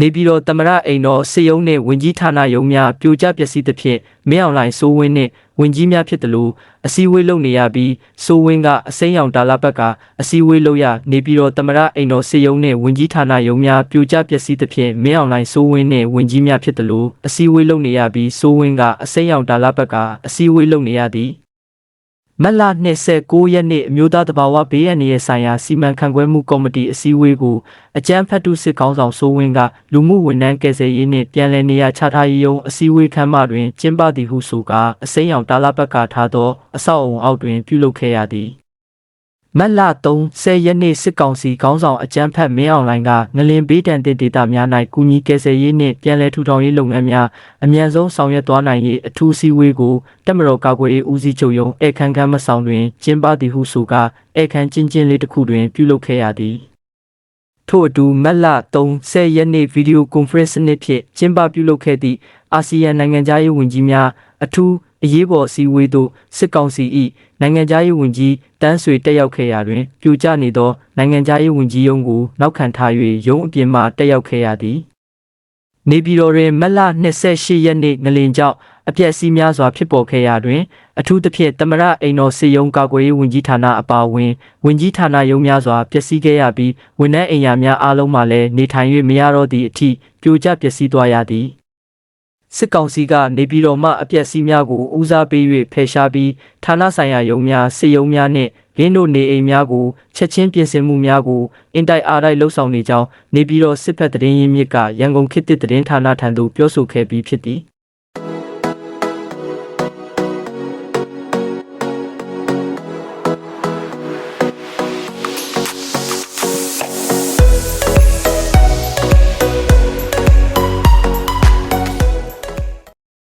နေပြည်တော်တမရအိမ်တော်စေယုံနှင့်ဝင်ကြီးဌာနရုံးများပြိုကျပျက်စီးသဖြင့်မင်းအောင်လှိုင်စိုးဝင်းနှင့်ဝင်ကြီးများဖြစ်တယ်လို့အစည်းအဝေးလုပ်နေရပြီးစိုးဝင်းကအစိမ်းရောင်ဒါလာဘက်ကအစည်းအဝေးလုပ်ရနေပြည်တော်တမရအိမ်တော်စေယုံနှင့်ဝင်ကြီးဌာနရုံးများပြိုကျပျက်စီးသဖြင့်မင်းအောင်လှိုင်စိုးဝင်းနှင့်ဝင်ကြီးများဖြစ်တယ်လို့အစည်းအဝေးလုပ်နေရပြီးစိုးဝင်းကအစိမ်းရောင်ဒါလာဘက်ကအစည်းအဝေးလုပ်နေရသည် မတ်လ29ရက်နေ့အမျိုးသားတဘာဝဘေးအန္တရာယ်ဆိုင်ရာစီမံခန့်ခွဲမှုကော်မတီအစည်းအဝေးကိုအကြမ်းဖက်တုစစ်ကောင်းဆောင်စိုးဝင်းကလူမှုဝန်ထမ်းကယ်ဆယ်ရေးနှင့်ပြည်내နေရာချထားရေးရုံးအစည်းအဝေးခန်းမတွင်ကျင်းပသည်ဟုဆိုကာအစိမ်းရောင်တာလပတ်ကထားသောအဆောက်အုံအောက်တွင်ပြုလုပ်ခဲ့ရသည် မတ်လ30ရက်နေ့စစ်ကောင်စီခေါင်းဆောင်အကြမ်းဖက်မင်းအောင်လှိုင်ကငလင်ဘေးတန်တဲ့ဒေသများ၌ကူညီကယ်ဆယ်ရေးနှင့်ပြည်내ထူထောင်ရေးလုပ်ငန်းများအမြန်ဆုံးဆောင်ရွက်သွားနိုင်ရေးအထူးစည်းဝေးကိုတက်မတော်ကာကွယ်ရေးဦးစီးချုပ်ရုံးဧကန်ခန်းမဆောင်တွင်ကျင်းပသည်ဟုဆိုကာဧကန်ချင်းချင်းလေးတစ်ခုတွင်ပြုလုပ်ခဲ့ရသည်ထို့အတူမက်လ30ရက်နေ့ဗီဒီယိုကွန်ဖရင့်စနစ်ဖြင့်ကျင်းပပြုလုပ်ခဲ့သည့်အာဆီယံနိုင်ငံသားရေးဝန်ကြီးများအထူးအရေးပေါ်အစည်းအဝေးသို့စစ်ကောင်စီ၏နိုင်ငံသားရေးဝန်ကြီးတန်းဆွေတက်ရောက်ခဲ့ရာတွင်ပြိုကျနေသောနိုင်ငံသားရေးဝန်ကြီးရုံးကိုနောက်ခံထား၍ရုံးအပြင်မှတက်ရောက်ခဲ့ရသည်နေပြည်တော်တွင်မက်လ28ရက်နေ့ငလင်ကြောင့်အပြက်စီးများစွာဖြစ်ပေါ်ခဲ့ရာတွင်အထူးသဖြင့်တမရအိမ်တော်စေယုံကာကွယ်ရေးဝန်ကြီးဌာနအပါအဝင်ဝန်ကြီးဌာနရုံးများစွာပျက်စီးခဲ့ရပြီးဝန်ထမ်းအိမ်ယာများအားလုံးမှလည်းနေထိုင်၍မရတော့သည့်အထိပြိုကျပျက်စီးသွားရသည် စစ်ကောင်စီကနေပြည်တော်မှအပြက်စီးများကိုဦးစားပေး၍ဖယ်ရှားပြီးဌာနဆိုင်ရာရုံးများစေယုံများနှင့်လင်းတို့နေအိမ်များကိုချက်ချင်းပြင်ဆင်မှုများကိုအင်တိုက်အားတိုက်လှုပ်ဆောင်နေကြောင်းနေပြည်တော်စစ်ဖက်သတင်းရင်းမြစ်ကရန်ကုန်ခေတ်သစ်သတင်းဌာနထံသို့ပြောဆိုခဲ့ပြီးဖြစ်သည်